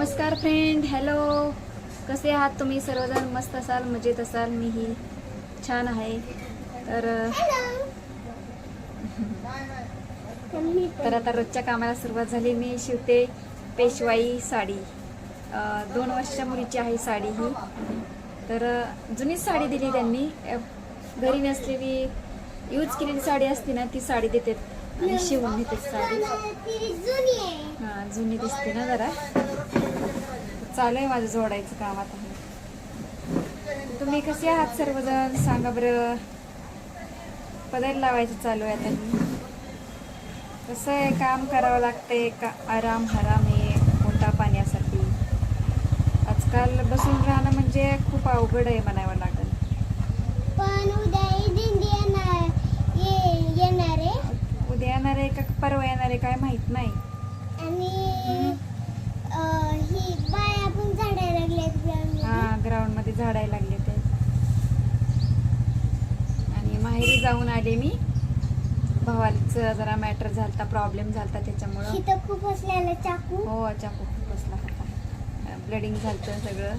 नमस्कार friend hello कसे आहात तुम्ही? सर्वजण मस्त असाल मजेत असाल. मीही छान आहे. तर तर आता रोजच्या कामाला सुरुवात झाली. मी शिवते पेशवाई साडी. दोन वर्षाच्या मुलीची आहे साडी ही. तर जुनीच साडी दिली त्यांनी. घरी नसलेली यूज केलेली साडी असते ना ती साडी देतात. आणि शिवून देतात साडी. हा जुनी दिसते ना जरा. चालू आहे माझं जोडायचं काम आता. तुम्ही कसे आहात सर्वजण? सांगा बरं. पदर लावायचं चालू आहे आता कसं आहे? काम करावं लागतंय. का आराम हराम आहे. मोठा पाण्यासाठी. आजकाल बसून राहणं म्हणजे खूप अवघड आहे म्हणावं लागेल. पण उद्या येणार आहे. उद्या येणार आहे का? परवा येणार आहे? काय माहीत नाही. आणि हा. ग्राउंडमध्ये झाडायला लागले ते. आणि माहेरी जाऊन आले मी. भावाचं जरा मॅटर झालता प्रॉब्लेम झालता त्याच्यामुळं. खूप चाकू. हो चाकू खूप बसला होता. ब्लडिंग झालतं सगळं.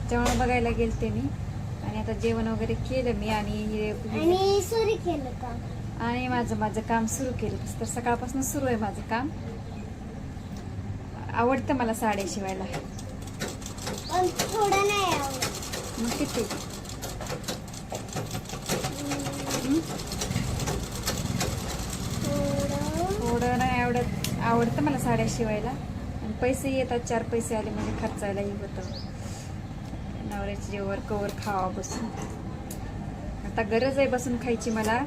त्याच्यामुळे बघायला गेलते मी. आणि आता जेवण वगैरे केलं मी आणि आणि सुरी केलं का? आणि माझं माझं काम सुरू केलं. तसं तर सकाळपासून सुरू आहे माझं काम. आवडतं मला साड्या शिवायला. थोडं नाही आवडत. मग किती? थोडं. नाही आवडत. आवडतं मला साड्या शिवायला. आणि पैसे येतात चार पैसे आले म्हणजे खर्चायलाही होतं. नवऱ्याची जेवर कवर खावा बसून. आता गरज आहे बसून खायची मला.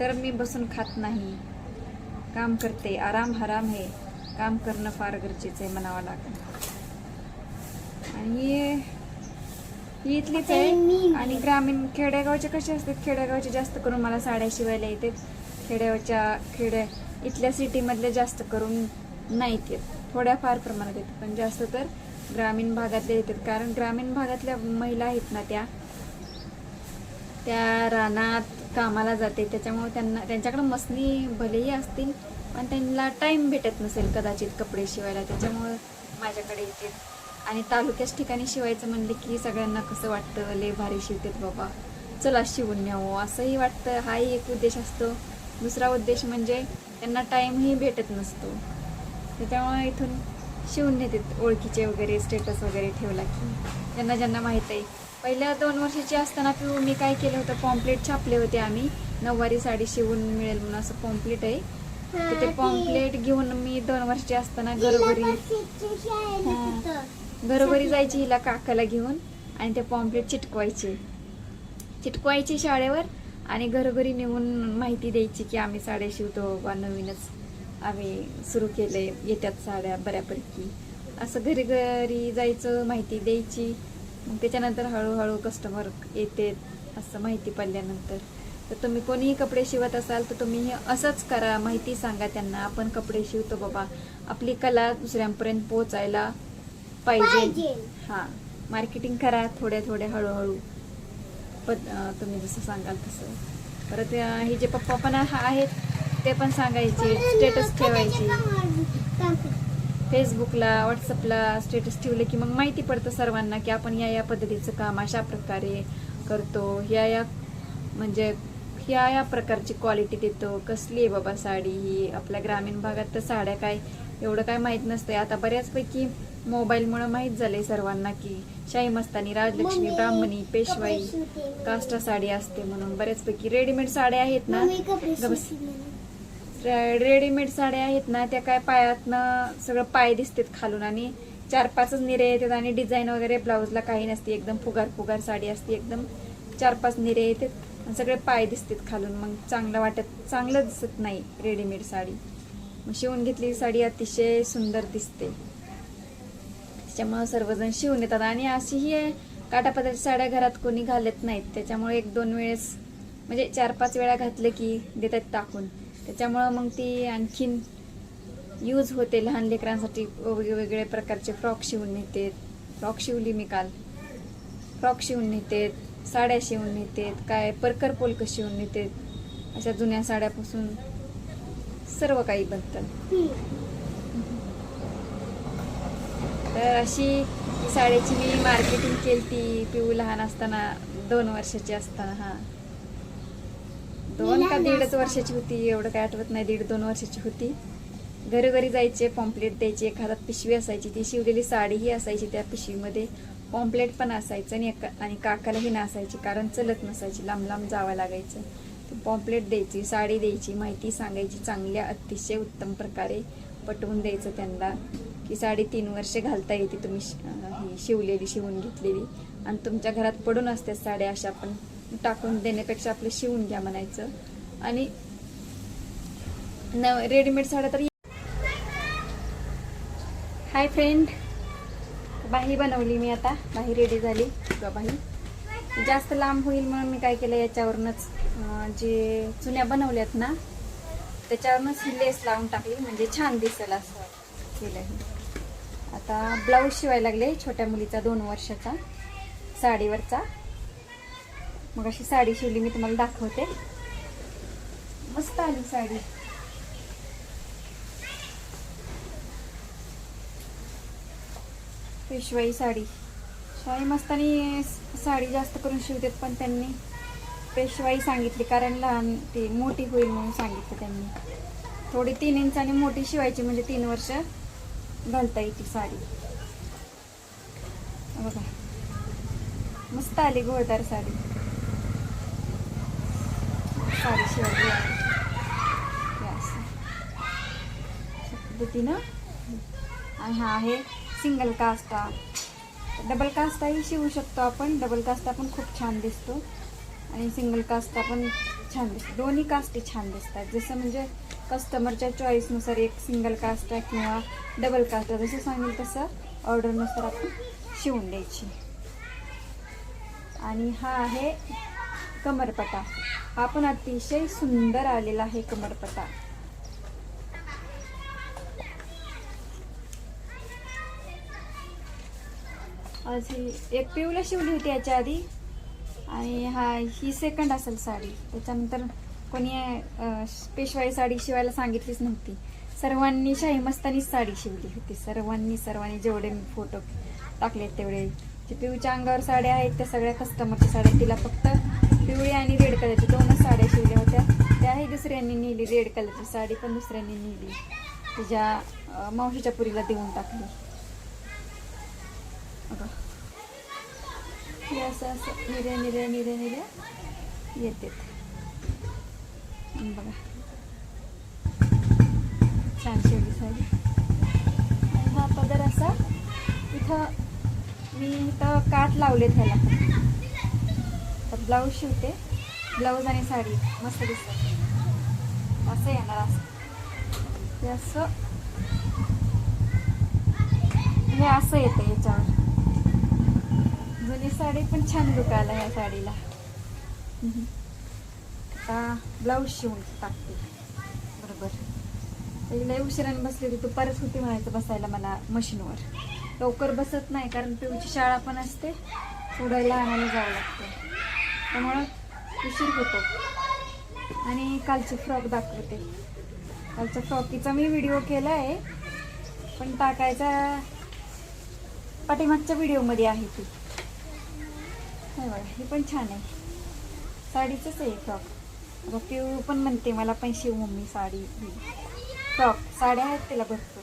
तर मी बसून खात नाही. काम करते. आराम हराम आहे. काम करणं फार गरजेचं आहे म्हणावं लागेल. आणि ही- इथलीच आहे आणि ग्रामीण खेडेगावचे कसे असतात? खेडेगावचे जास्त करून मला साड्या शिवायला येते खेड्यावरच्या खेड्या इथल्या सिटीमधले जास्त करून नाहीत येत. थोड्याफार प्रमाणात येतात पण जास्त तर ग्रामीण भागातल्या येतात. कारण ग्रामीण भागातल्या महिला आहेत ना त्या. त्या रानात कामाला जाते. त्याच्यामुळे त्यांना त्यांच्याकडे मसनी भलेही असतील पण त्यांना टाइम भेटत नसेल कदाचित कपडे शिवायला. त्याच्यामुळं माझ्याकडे येते. आणि तालुक्याच ठिकाणी शिवायचं म्हणले की सगळ्यांना कसं वाटतं लय भारी शिवतात बाबा. चला शिवून न्यावं असंही वाटतं. हाही एक उद्देश असतो. दुसरा उद्देश म्हणजे त्यांना टाईमही भेटत नसतो. त्याच्यामुळे इथून शिवून नेतात ओळखीचे वगैरे स्टेटस वगैरे ठेवला की. ज्यांना ज्यांना माहीत आहे. पहिल्या दोन वर्षाची असताना पिऊ मी काय केलं होतं पॉम्पलेट छापले होते आम्ही. नऊवारी साडी शिवून मिळेल म्हणून असं पॉम्पलेट आहे. तर ते ती- पॉम्पलेट घेऊन मी दोन वर्षाची असताना घरोघरी घरोघरी जायची हिला काकाला घेऊन आणि ते पॉम्पलेट चिटकवायचे. चिटकवायचे शाळेवर आणि घरोघरी नेऊन माहिती द्यायची की आम्ही साड्या शिवतो बाबा नवीनच आम्ही सुरू केले येत्यात साड्या बऱ्यापैकी. असं घरी घरी जायचं माहिती द्यायची. मग त्याच्यानंतर हळूहळू कस्टमर येते असं माहिती पडल्यानंतर. तर तुम्ही कोणीही कपडे शिवत असाल तर तुम्ही हे असंच करा माहिती सांगा त्यांना. आपण कपडे शिवतो बाबा. आपली कला दुसऱ्यांपर्यंत पोहोचायला पाहिजे. हा मार्केटिंग करा थोड्या थोड्या हळूहळू. अं, तुम्ही जसं सांगाल तसं. परत हे जे पप्पा पण आहेत ते पण सांगायचे स्टेटस ठेवायचे. फेसबुकला व्हॉट्सअपला स्टेटस ठेवलं की मग माहिती पडतं सर्वांना की आपण या या पद्धतीचं काम अशा प्रकारे करतो. या या म्हणजे ह्या या प्रकारची क्वालिटी देतो. कसली आहे बाबा साडी ही? आपल्या ग्रामीण भागात तर साड्या काय एवढं काय माहीत नसतंय. आता बऱ्याचपैकी मोबाईलमुळं माहीत झालंय सर्वांना की शाही मस्तानी राजलक्ष्मी ब्राह्मणी पेशवाई. काष्टा साडी असते म्हणून बऱ्याचपैकी रेडीमेड साड्या आहेत ना. रेडीमेड साड्या आहेत ना त्या काय पायातनं सगळं पाय दिसतात खालून आणि चार पाचच निरे येतात आणि डिझाईन वगैरे ब्लाऊजला काही नसते. एकदम फुगार फुगार साडी असते एकदम चार पाच निरे येतात आणि सगळे पाय दिसतात खालून. मग चांगलं वाटत चांगलं दिसत नाही रेडीमेड साडी. मग शिवून घेतलेली साडी अतिशय सुंदर दिसते. त्याच्यामुळे सर्वजण शिवून येतात. आणि अशीही आहे, काटापदराच्या साड्या घरात कोणी घालत नाहीत. त्याच्यामुळे एक दोन वेळेस म्हणजे चार पाच वेळा घातलं की देतात टाकून. त्याच्यामुळं मग ती आणखीन यूज होते लहान लेकरांसाठी. वेगवेगळे प्रकारचे फ्रॉक शिवून नेते. फ्रॉक शिवली मी काल. फ्रॉक शिवून नेते. साड्या शिवून नेतात काय परकर पोलक शिवून नेते. अशा जुन्या साड्यापासून सर्व काही बनतं. तर अशी ही साडीची मी मार्केटिंग केली ती पिऊ लहान असताना दोन वर्षाची असताना हा. दोन का दीडच. वर्षाची होती एवढं काय आठवत नाही दीड दोन वर्षाची होती. घरोघरी जायचे पॉम्पलेट द्यायची एक हातात पिशवी असायची ती शिवलेली साडीही असायची त्या पिशवीमध्ये पॉम्पलेट पण असायचं आणि आणि काकालाही नसायची कारण चलत नसायची लांब लांब जावं लागायचं. ती पॉम्पलेट द्यायची साडी द्यायची माहिती सांगायची चांगल्या अतिशय उत्तम प्रकारे पटवून द्यायचं त्यांना. की साडी तीन वर्षे घालता येते तुम्ही शि- ही शिवलेली शिवून घेतलेली. आणि तुमच्या घरात पडून असतात साड्या अशा पण. टाकून देण्यापेक्षा आपलं शिवून घ्या म्हणायचं. आणि न रेडीमेड साड्या तर हाय फ्रेंड बाही बनवली मी आता. बाही रेडी झाली. किंवा बाही. जास्त लांब होईल म्हणून मी काय केलं याच्यावरूनच जे चुन्या बनवल्यात ना त्याच्यावरूनच ही लेस लावून टाकली. म्हणजे छान दिसेल असं केलं हे आता ब्लाऊज शिवायला लागले छोट्या मुलीचा दोन वर्षाचा साडीवरचा. मग अशी साडी शिवली मी तुम्हाला दाखवते. मस्त आली साडी. पेशवाई साडी. शिवाई मस्तानी साडी जास्त करून शिवतात पण त्यांनी पेशवाई सांगितली कारण लहान ती मोठी होईल म्हणून सांगितलं त्यांनी. थोडी तीन इंचानी मोठी शिवायची म्हणजे तीन वर्ष. घालता येते साडी. बघा. मस्त आली घोळदार साडी. साडी शिवाय पद्धतीनं. आणि हा आहे सिंगल कास्टा डबल कास्टाही शिवू शकतो आपण. डबल कास्टा पण खूप छान दिसतो. आणि सिंगल कास्ता पण छान दिसतो. दोन्ही कास्टी छान दिसतात. जसं म्हणजे कस्टमरच्या चॉईसनुसार एक सिंगल कास्टा किंवा डबल कास्टा जसं सांगेल तसं ऑर्डरनुसार आपण शिवून द्यायची. आणि हा आहे कमरपटा. हा पण अतिशय सुंदर आलेला आहे कमरपटा. आज ही एक पिवला शिवली होती याच्या आधी. आणि हा ही सेकंड असेल साडी. त्याच्यानंतर कोणी पेशवाई साडी शिवायला सांगितलीच नव्हती. सर्वांनी शाही मस्तानीच साडी शिवली होती. सर्वांनी सर्वांनी जेवढे मी फोटो टाकले तेवढे. जे पिऊच्या अंगावर साड्या आहेत त्या सगळ्या कस्टमरच्या साड्या तिला फक्त पिवळी आणि रेड कलरची दोनच साड्या शिवल्या होत्या. त्याही दुसऱ्यांनी नेली रेड कलरची साडी पण दुसऱ्यांनी नेली. तिच्या मावशीच्या पुरीला देऊन टाकली. अगं हे असं असं निरे निरे निरे निर्या येते. बघा. छान शेवटी साडी. आणि हा पदर असा इथं मी इथं काठ लावले त्याला तर ब्लाऊज शिवते. ब्लाऊज आणि साडी. मस्त दिसत असं येणार असं. हे असं. हे असं येतं याच्यावर. साडी पण छान लुक आला ह्या साडीला. आता ब्लाऊज शिवून टाकते. बरोबर. पहिला उशिराने बसली होती तू परत होती म्हणायचं बसायला मला मशीनवर. लवकर बसत नाही कारण पिऊची शाळा पण असते सोडायला आणायला जावं लागतं. त्यामुळं उशीर होतो. आणि कालचे फ्रॉक दाखवते. कालच्या फ्रॉकीचा मी व्हिडिओ केला आहे पण टाकायचा पाठीमागच्या व्हिडिओमध्ये आहे ती. हे बघा पण छान आहे. साडीचंच आहे फ्रॉक. आता पिऊ पण म्हणते मला पण शिव मम्मी साडी फ्रॉक साड्या आहेत तिला भरपूर.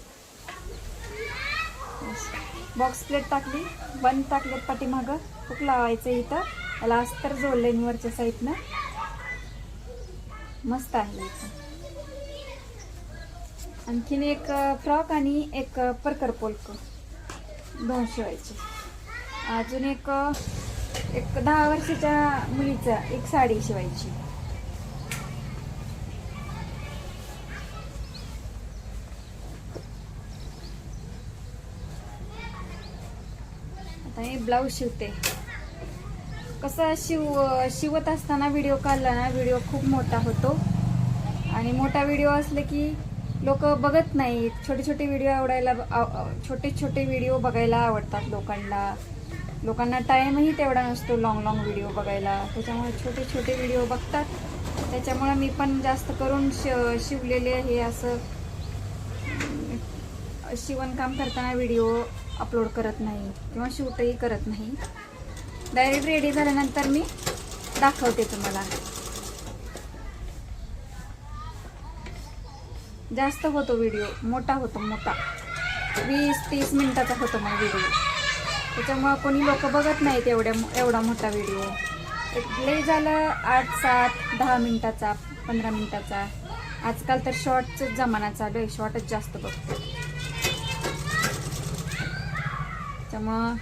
बॉक्स प्लेट टाकली बंद टाकलेत पाठीमागं. खूप लावायचं इथं. त्याला अस्तर जोडलं आहे वरच्या साईडनं. मस्त आहे इथं आणखीन एक फ्रॉक आणि एक परकर पोलक. दोन शिवायचे. अजून एक एक दहा वर्षाच्या मुलीचा एक साडी शिवायची. आता हे ब्लाऊज शिवते. कसं शिव शिवत असताना व्हिडिओ काढला ना व्हिडिओ खूप मोठा होतो. आणि मोठा व्हिडिओ असले की लोक बघत नाहीत. छोटे छोटे व्हिडिओ आवडायला छोटे छोटे व्हिडिओ बघायला आवडतात लोकांना. लोकांना टाईमही तेवढा नसतो लॉंग लॉंग व्हिडिओ बघायला. त्याच्यामुळे छोटे छोटे व्हिडिओ बघतात. त्याच्यामुळे मी पण जास्त करून श शिवलेले हे असं. शिवणकाम करताना व्हिडिओ अपलोड करत नाही किंवा शूटही करत नाही. डायरेक्ट रेडी झाल्यानंतर मी दाखवते तुम्हाला. जास्त होतो व्हिडिओ मोठा होतो मोठा. वीस तीस मिनटाचा होतो मग व्हिडिओ त्याच्यामुळं कोणी लोक बघत नाहीत एवढ्या एवढा मोठा व्हिडिओ एक लय झालं आठ सात दहा मिनटाचा पंधरा मिनटाचा. आजकाल तर शॉर्टच जमाना चालू आहे शॉर्टच जास्त बघतो. त्यामुळं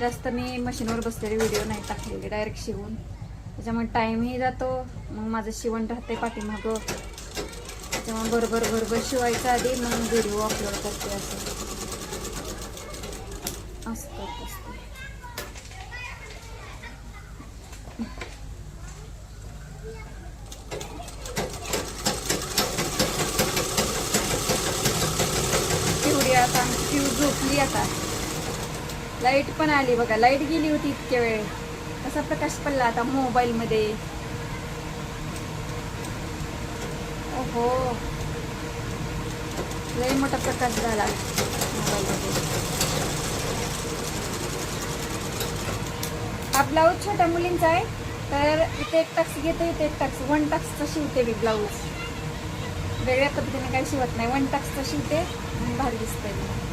जास्त मी मशीनवर बसलेले व्हिडिओ नाही टाकलेले डायरेक्ट शिवून. त्याच्यामुळे टाईमही जातो मग माझं शिवण राहते पाठीमागं. त्याच्यामुळे बरोबर बरोबर शिवायचं आधी मग व्हिडिओ अपलोड करते असं करत असते पिवडी आता पिव झोपली आता. लाइट पण आली बघा. लाइट गेली होती इतक्या वेळ. कसा प्रकाश पडला आता मोबाईल मध्ये. ओहो. लय मोठा प्रकाश झाला मोबाईल मध्ये. हा ब्लाऊज छोट्या मुलींचा आहे. तर इथे एक टक्स घेते इथे एक टक्स वन टक्सचं शिवते मी ब्लाऊज वेगळ्या पद्धतीने काही शिवत नाही. वन टक्सचा शिवते. भारी दिसते नाही